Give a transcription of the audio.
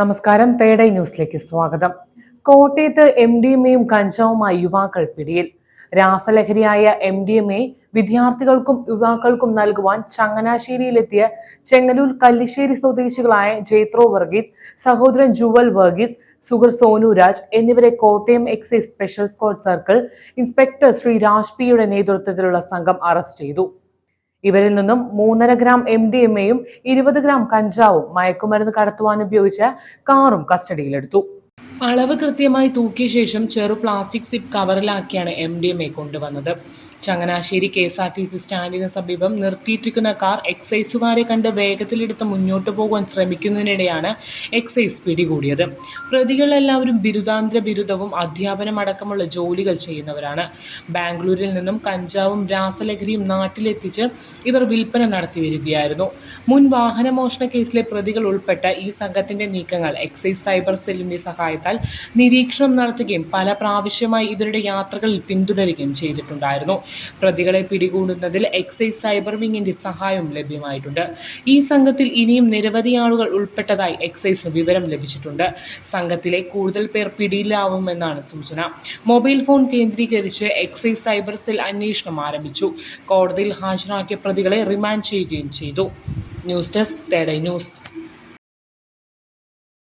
നമസ്കാരം തേടൈ ന്യൂസിലേക്ക് സ്വാഗതം. കോട്ടയത്ത് എം ഡി എം എയും കഞ്ചാവുമായി യുവാക്കൾ പിടിയിൽ. രാസലഹരിയായ എം ഡി എം എ വിദ്യാർത്ഥികൾക്കും യുവാക്കൾക്കും നൽകുവാൻ ചങ്ങനാശ്ശേരിയിലെത്തിയ ചെങ്ങലൂർ കല്ലിശ്ശേരി സ്വദേശികളായ ജേത്രോ വർഗീസ് സഹോദരൻ ജുവൽ വർഗീസ് സുഗർ സോനുരാജ് എന്നിവരെ Kottayam excise special squad circle inspector Shri രാജ്പിയുടെ നേതൃത്വത്തിലുള്ള സംഘം അറസ്റ്റ് ചെയ്തു. ഇവരിൽ നിന്നും മൂന്നര ഗ്രാം എം ഡി എം എയും ഇരുപത് ഗ്രാം കഞ്ചാവും മയക്കുമരുന്ന് കടത്തുവാൻ ഉപയോഗിച്ച കാറും കസ്റ്റഡിയിലെടുത്തു. അളവ് കൃത്യമായി തൂക്കിയ ശേഷം ചെറു പ്ലാസ്റ്റിക് സിപ്പ് കവറിലാക്കിയാണ് എം ഡി എം എ കൊണ്ടുവന്നത്. Changanassery K S R T C സ്റ്റാൻഡിന് സമീപം നിർത്തിയിട്ടിരിക്കുന്ന കാർ എക്സൈസുകാരെ കണ്ട് വേഗത്തിലെടുത്ത് മുന്നോട്ട് പോകാൻ ശ്രമിക്കുന്നതിനിടെയാണ് എക്സൈസ് പിടികൂടിയത്. പ്രതികളെല്ലാവരും ബിരുദാന്തര ബിരുദവും അധ്യാപനം അടക്കമുള്ള ജോലികൾ ചെയ്യുന്നവരാണ്. ബാംഗ്ലൂരിൽ നിന്നും കഞ്ചാവും രാസലഹരിയും നാട്ടിലെത്തിച്ച് ഇവർ വിൽപ്പന നടത്തി വരികയായിരുന്നു. മുൻ വാഹനമോഷണ കേസിലെ പ്രതികൾ ഉൾപ്പെട്ട ഈ സംഘത്തിന്റെ നീക്കങ്ങൾ എക്സൈസ് സൈബർ സെല്ലിന്റെ സഹായത്താൽ നിരീക്ഷണം നടത്തുകയും പല പ്രാവശ്യമായി ഇവരുടെ യാത്രകളിൽ പിന്തുടരുകയും ചെയ്തിട്ടുണ്ടായിരുന്നു. പ്രതികളെ പിടികൂടുന്നതിൽ എക്സൈസ് സൈബർ വിങ്ങിന്റെ സഹായവും ലഭ്യമായിട്ടുണ്ട്. ഈ സംഘത്തിൽ ഇനിയും നിരവധി ആളുകൾ ഉൾപ്പെട്ടതായി എക്സൈസ് വിവരം ലഭിച്ചിട്ടുണ്ട്. സംഘത്തിലെ കൂടുതൽ പേർ പിടിയിലാവുമെന്നാണ് സൂചന. മൊബൈൽ ഫോൺ കേന്ദ്രീകരിച്ച് എക്സൈസ് സൈബർ സെൽ അന്വേഷണം ആരംഭിച്ചു. കോടതിയിൽ ഹാജരാക്കിയ പ്രതികളെ റിമാൻഡ് ചെയ്യുകയും ചെയ്തു. ന്യൂസ് ഡെസ്ക് തേടൈ ന്യൂസ്.